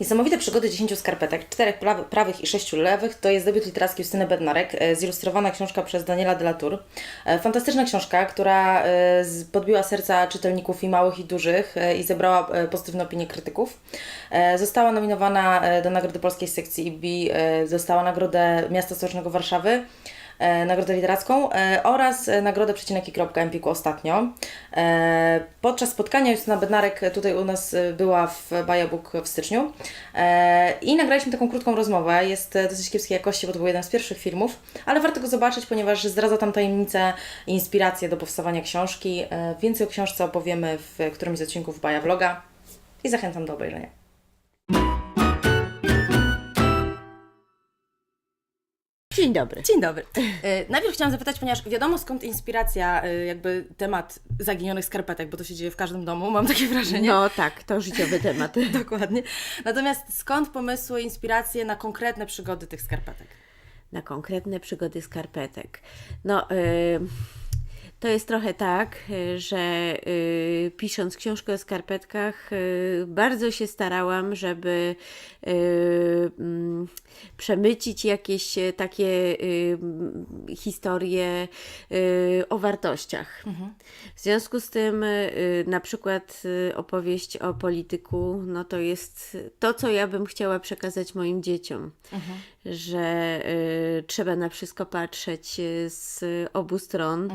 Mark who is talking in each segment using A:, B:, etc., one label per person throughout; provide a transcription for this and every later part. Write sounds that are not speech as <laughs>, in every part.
A: Niesamowite przygody 10 skarpetek, czterech prawy- prawych i sześciu lewych, to jest debiut literacki Justyny Bednarek, e, zilustrowana książka przez Daniela de la Tour. E, Fantastyczna książka, która e, podbiła serca czytelników i małych i dużych i zebrała pozytywne opinie krytyków. Została nominowana do Nagrody Polskiej sekcji IB, dostała Nagrodę Miasta Stołecznego Warszawy nagrodę literacką e, oraz e, nagrodę przecinek i kropka Empiku ostatnio. E, podczas spotkania Justyna Bednarek tutaj u nas e, była w Bajabook w styczniu e, i nagraliśmy taką krótką rozmowę. Jest e, dosyć kiepskiej jakości, bo to był jeden z pierwszych filmów, ale warto go zobaczyć, ponieważ zdradza tam tajemnicę i inspirację do powstawania książki. E, więcej o książce opowiemy w którymś z odcinków Baja Vloga i zachęcam do obejrzenia.
B: Dzień dobry.
A: Dzień dobry. E, Najpierw chciałam zapytać, ponieważ wiadomo skąd inspiracja, e, jakby temat zaginionych skarpetek, bo to się dzieje w każdym domu, mam takie wrażenie.
B: No tak, to życiowy temat. <laughs>
A: Dokładnie. Natomiast skąd pomysły, inspiracje na konkretne przygody tych skarpetek?
B: Na konkretne przygody skarpetek. No, y, to jest trochę tak, y, że y, pisząc książkę o skarpetkach, y, bardzo się starałam, żeby y, mm, przemycić jakieś e, takie y, mm, historie y, o wartościach. W związku z tym, y, na przykład y, opowieść o polityku, no to jest to, co ja bym chciała przekazać moim dzieciom, że y, trzeba na wszystko patrzeć y, z obu stron.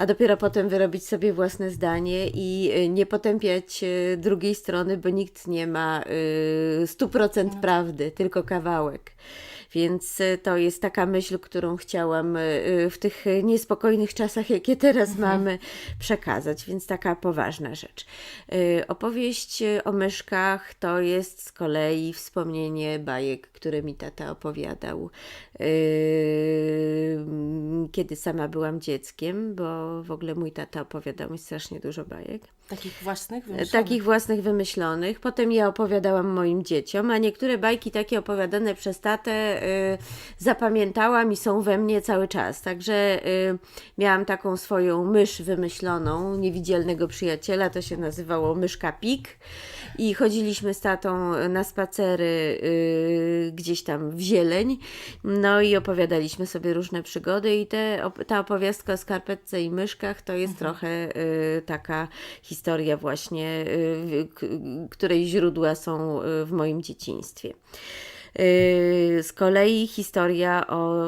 B: A dopiero potem wyrobić sobie własne zdanie i y, nie potępiać y, drugiej strony, bo nikt nie ma y, 100% prawdy, tylko kawałek. Więc to jest taka myśl, którą chciałam w tych niespokojnych czasach, jakie teraz mamy, przekazać. Więc taka poważna rzecz. Opowieść o myszkach to jest z kolei wspomnienie bajek, które mi tata opowiadał, kiedy sama byłam dzieckiem, bo w ogóle mój tata opowiadał mi strasznie dużo bajek.
A: Takich własnych? wymyślonych?
B: Takich własnych wymyślonych. Potem ja opowiadałam moim dzieciom, a niektóre bajki takie opowiadane przez tatę y, zapamiętałam i są we mnie cały czas. Także y, miałam taką swoją mysz wymyśloną, niewidzialnego przyjaciela, to się nazywało myszka Pik. I chodziliśmy z tatą na spacery y, gdzieś tam w zieleń, no i opowiadaliśmy sobie różne przygody i te, ta opowiastka o skarpetce i myszkach to jest trochę y, taka historia właśnie, y, której źródła są y, w moim dzieciństwie. Z kolei historia o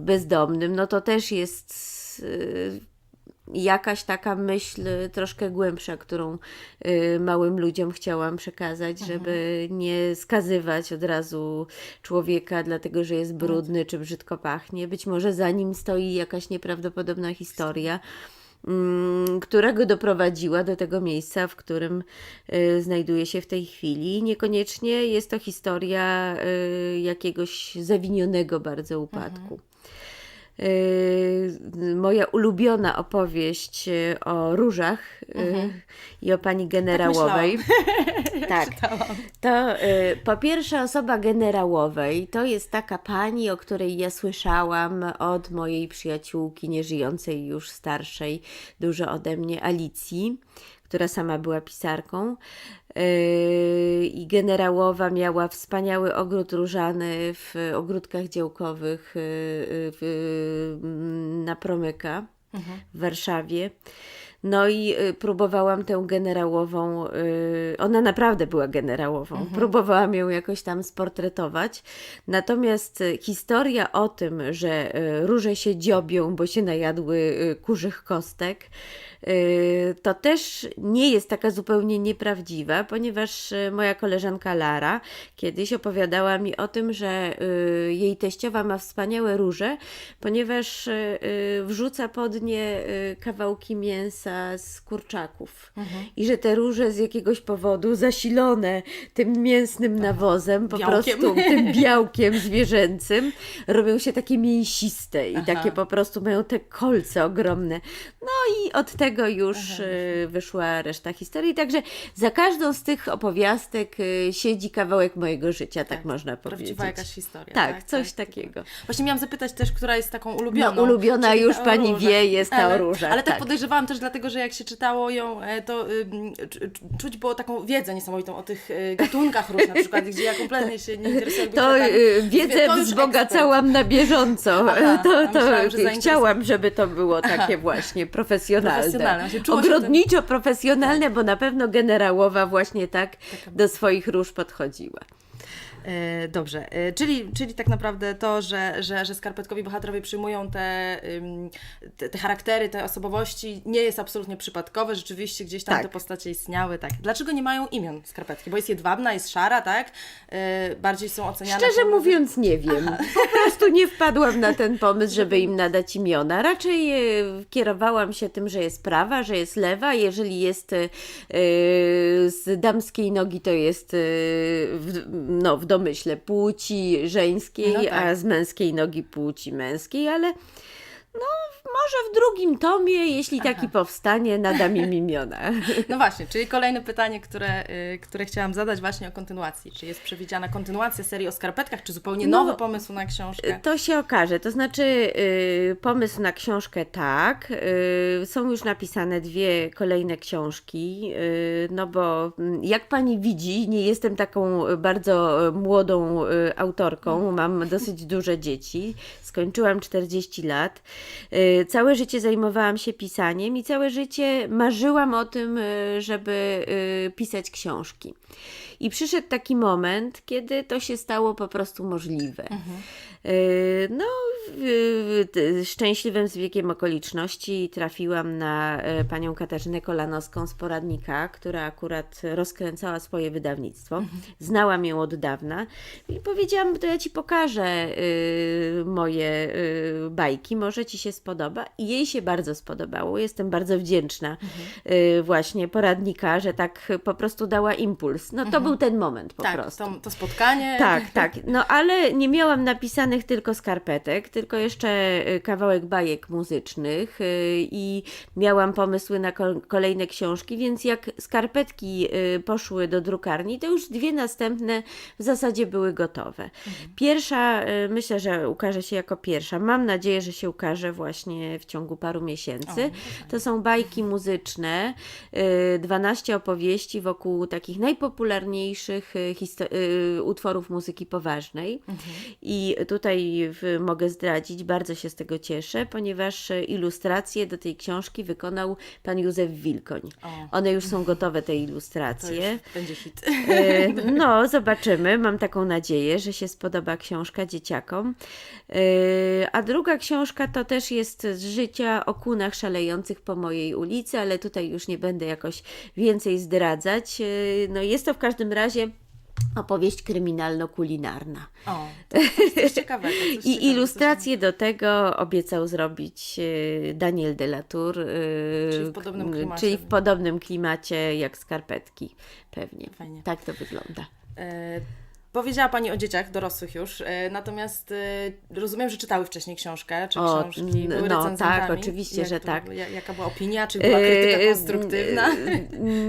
B: bezdomnym, no to też jest jakaś taka myśl troszkę głębsza, którą y, małym ludziom chciałam przekazać, żeby nie skazywać od razu człowieka, dlatego że jest brudny czy brzydko pachnie. Być może za nim stoi jakaś nieprawdopodobna historia. mm, Która go doprowadziła do tego miejsca, w którym y, znajduje się w tej chwili. Niekoniecznie jest to historia y, jakiegoś zawinionego bardzo upadku. Yy, moja ulubiona opowieść yy, o różach yy, i o pani generałowej. <laughs> Tak. To yy, po pierwsze osoba generałowej to jest taka pani, o której ja słyszałam od mojej przyjaciółki, nieżyjącej już starszej, dużo ode mnie, Alicji, która sama była pisarką. Yy, I generałowa miała wspaniały ogród różany w ogródkach działkowych yy, w, na Promyka w Warszawie. No i y, próbowałam tę generałową, y, ona naprawdę była generałową, próbowałam ją jakoś tam sportretować. Natomiast y, historia o tym, że róże się dziobią, bo się najadły kurzych kostek, to też nie jest taka zupełnie nieprawdziwa, ponieważ moja koleżanka Lara kiedyś opowiadała mi o tym, że jej teściowa ma wspaniałe róże, ponieważ wrzuca pod nie kawałki mięsa z kurczaków. I że te róże z jakiegoś powodu zasilone tym mięsnym nawozem, po
A: Białkiem.
B: prostu tym <laughs> białkiem zwierzęcym, robią się takie mięsiste i takie po prostu mają te kolce ogromne. No i od tego już y, wyszła reszta historii. Także za każdą z tych opowiastek y, siedzi kawałek mojego życia, tak, można powiedzieć.
A: Prawdziwa jakaś historia.
B: Tak, coś takiego.
A: Właśnie miałam zapytać też, która jest taką ulubioną.
B: No, ulubiona już pani wie, jest ta
A: ale,
B: różach,
A: Ale tak,
B: tak.
A: podejrzewałam też dlatego, że jak się czytało ją, e, to czuć było taką wiedzę niesamowitą o tych e, gatunkach róż na przykład, gdzie ja kompletnie się nie interesuję.
B: To y,
A: To
B: wiedzę
A: już
B: wzbogacałam na bieżąco.
A: Aha,
B: to to
A: myślałam, że zainteres-
B: chciałam, żeby to było takie właśnie profesjonalne.
A: Profesjonalne.
B: Ogrodniczo profesjonalne, bo na pewno generałowa właśnie tak do swoich róż podchodziła.
A: E, Dobrze, e, czyli, czyli tak naprawdę to, że, że, że skarpetkowi bohaterowie przyjmują te, te, te charaktery, te osobowości, nie jest absolutnie przypadkowe. Rzeczywiście gdzieś tam
B: Tak.
A: te postacie istniały. Tak. Dlaczego nie mają imion skarpetki? Bo jest jedwabna, jest szara, tak? E, Bardziej są oceniane.
B: Szczerze
A: po-
B: mówiąc nie wiem. Po prostu nie wpadłam na ten pomysł, żeby im nadać imiona. Raczej kierowałam się tym, że jest prawa, że jest lewa. Jeżeli jest z damskiej nogi, to jest w, no, w domyśle płci żeńskiej,
A: No tak.
B: a z męskiej nogi płci męskiej, ale no może w drugim tomie, jeśli taki powstanie, nadam im imiona. <laughs>
A: No właśnie, czyli kolejne pytanie, które, y, które chciałam zadać właśnie o kontynuacji. Czy jest przewidziana kontynuacja serii o skarpetkach, czy zupełnie
B: No,
A: nowy pomysł na książkę?
B: To się okaże. To znaczy, y, pomysł na książkę tak. y, są już napisane dwie kolejne książki. y, no bo mm, jak pani widzi, nie jestem taką bardzo y, młodą y, autorką. Mam dosyć duże dzieci. Skończyłam 40 lat. Y, całe życie zajmowałam się pisaniem i całe życie marzyłam o tym, y, żeby y, pisać książki. I przyszedł taki moment, kiedy to się stało po prostu możliwe. Y, No, w- w- szczęśliwym zbiegiem okoliczności trafiłam na e, panią Katarzynę Kolanowską z poradnika, która akurat rozkręcała swoje wydawnictwo. Znałam ją od dawna i powiedziałam, to ja ci pokażę y, moje y, bajki, może ci się spodoba. I jej się bardzo spodobało. Jestem bardzo wdzięczna y, właśnie poradnika, że tak po prostu dała impuls. No to był ten moment po
A: tak,
B: prostu.
A: to, to spotkanie.
B: Tak, tak. No ale nie miałam napisanych tylko skarpetek, tylko jeszcze y, kawałek bajek muzycznych y, i miałam pomysły na ko- kolejne książki, więc jak skarpetki y, poszły do drukarni, to już dwie następne w zasadzie były gotowe. Pierwsza, y, myślę, że ukaże się jako pierwsza. Mam nadzieję, że się ukaże właśnie w ciągu paru miesięcy. To są bajki muzyczne, y, 12 opowieści wokół takich najpopularniejszych utworów muzyki poważnej. I tutaj w, mogę zdradzić, bardzo się z tego cieszę, ponieważ y, ilustracje do tej książki wykonał pan Józef Wilkoń.
A: O.
B: One już są gotowe, te ilustracje.
A: będzie hit.
B: E, No, zobaczymy. Mam taką nadzieję, że się spodoba książka dzieciakom. E, A druga książka to też jest z życia o kunach szalejących po mojej ulicy, ale tutaj już nie będę jakoś więcej zdradzać. E, No, jest to w każdym razie opowieść kryminalno-kulinarna.
A: O, to <laughs> jest ciekawego.
B: I ilustracje do tego obiecał zrobić e, Daniel de la Tour, e,
A: Czyli w podobnym
B: k-
A: klimacie.
B: czyli w podobnym klimacie jak skarpetki, pewnie.
A: Fajnie.
B: Tak to wygląda.
A: E, Powiedziała Pani o dzieciach dorosłych już, e, natomiast e, rozumiem, że czytały wcześniej książkę, czy
B: O,
A: książki, były
B: no, tak, oczywiście,
A: Jak
B: że
A: to-
B: tak.
A: ja- Jaka była opinia, czy była krytyka
B: Yy,
A: konstruktywna?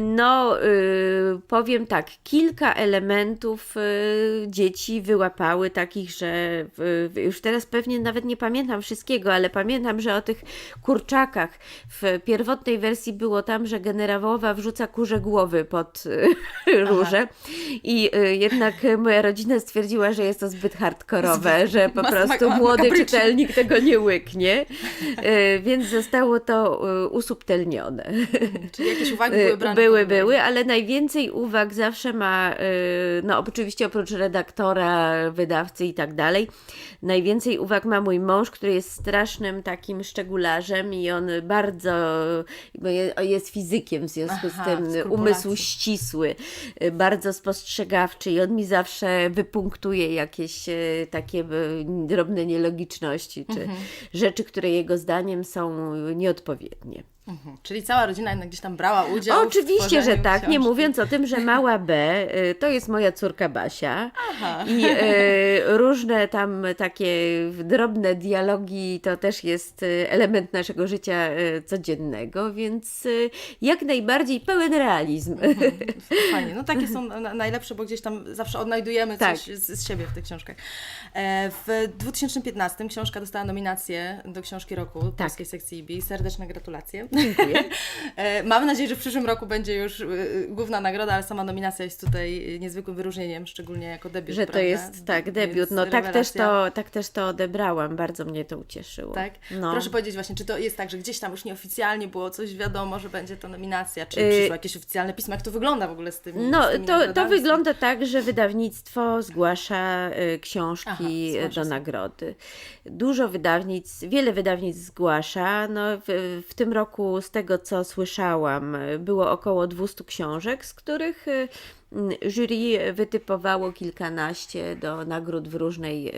B: No, powiem tak, kilka elementów dzieci wyłapały takich, że już teraz pewnie nawet nie pamiętam wszystkiego, ale pamiętam, że o tych kurczakach w pierwotnej wersji było tam, że generałowa wrzuca kurze głowy pod róże i yy, jednak moja rodzina stwierdziła, że jest to zbyt hardkorowe, że po prostu młody czytelnik tego nie łyknie, yy, więc zostało to yy, usubtelnione.
A: Czyli jakieś uwagi były brane
B: Były, były, ale najwięcej uwag zawsze ma, y, no oczywiście oprócz redaktora, wydawcy i tak dalej, najwięcej uwag ma mój mąż, który jest strasznym takim szczegularzem i on bardzo, bo je- jest fizykiem w związku
A: Aha,
B: z tym, umysł ścisły, bardzo spostrzegawczy i on mi zawsze wypunktuje jakieś y, takie y, drobne nielogiczności, czy
A: Mhm.
B: rzeczy, które jego zdaniem są nieodpowiednie.
A: Mhm. Czyli cała rodzina jednak gdzieś tam brała udział w
B: Oczywiście, że tak, nie
A: książki.
B: mówiąc o tym, że mała B y, to jest moja córka Basia
A: Aha.
B: i y, różne tam takie drobne dialogi to też jest y, element naszego życia codziennego, więc jak najbardziej pełen realizm.
A: Mhm. Fajnie, no takie są na- najlepsze, bo gdzieś tam zawsze odnajdujemy
B: Tak.
A: coś z, z siebie w tych książkach. E, W 2015 książka dostała nominację do książki roku
B: Tak.
A: polskiej sekcji IBI. Serdeczne gratulacje.
B: Dziękuję. <laughs>
A: E, Mamy nadzieję, że w przyszłym roku będzie już e, główna nagroda, ale sama nominacja jest tutaj niezwykłym wyróżnieniem, szczególnie jako debiut.
B: Że to
A: prawda?
B: jest, tak, debiut. No tak też, to, tak też to odebrałam. Bardzo mnie to ucieszyło.
A: Tak?
B: No.
A: Proszę powiedzieć właśnie, czy to jest tak, że gdzieś tam już nieoficjalnie było coś wiadomo, że będzie to nominacja, czy
B: Y-
A: przyszło jakieś oficjalne pismo? Jak to wygląda w ogóle z tymi
B: No,
A: z
B: to, to wygląda tak, że wydawnictwo zgłasza y, książki
A: Aha, zgłasza
B: do nagrody. Dużo wydawnictw, wiele wydawnictw zgłasza. No, w, w tym roku, z tego co słyszałam, było około 200 książek, z których y, jury wytypowało kilkanaście do nagród w różnej,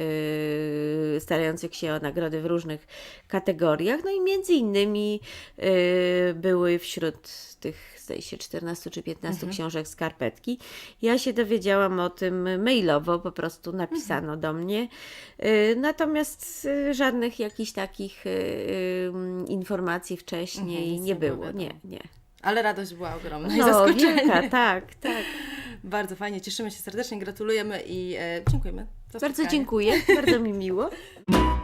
B: y, starających się o nagrody w różnych kategoriach. No i między innymi y, były wśród tych, zdaje się, 14 czy 15 książek skarpetki. Ja się dowiedziałam o tym mailowo, po prostu napisano do mnie. Y, Natomiast żadnych jakichś takich informacji wcześniej
A: Mhm,
B: nie
A: nie było.
B: Nie, nie.
A: Ale radość była ogromna i
B: No,
A: zaskoczenie.
B: wielka, tak, tak.
A: Bardzo fajnie, cieszymy się serdecznie, gratulujemy i e, dziękujemy
B: Bardzo dziękuję, bardzo mi miło. <laughs>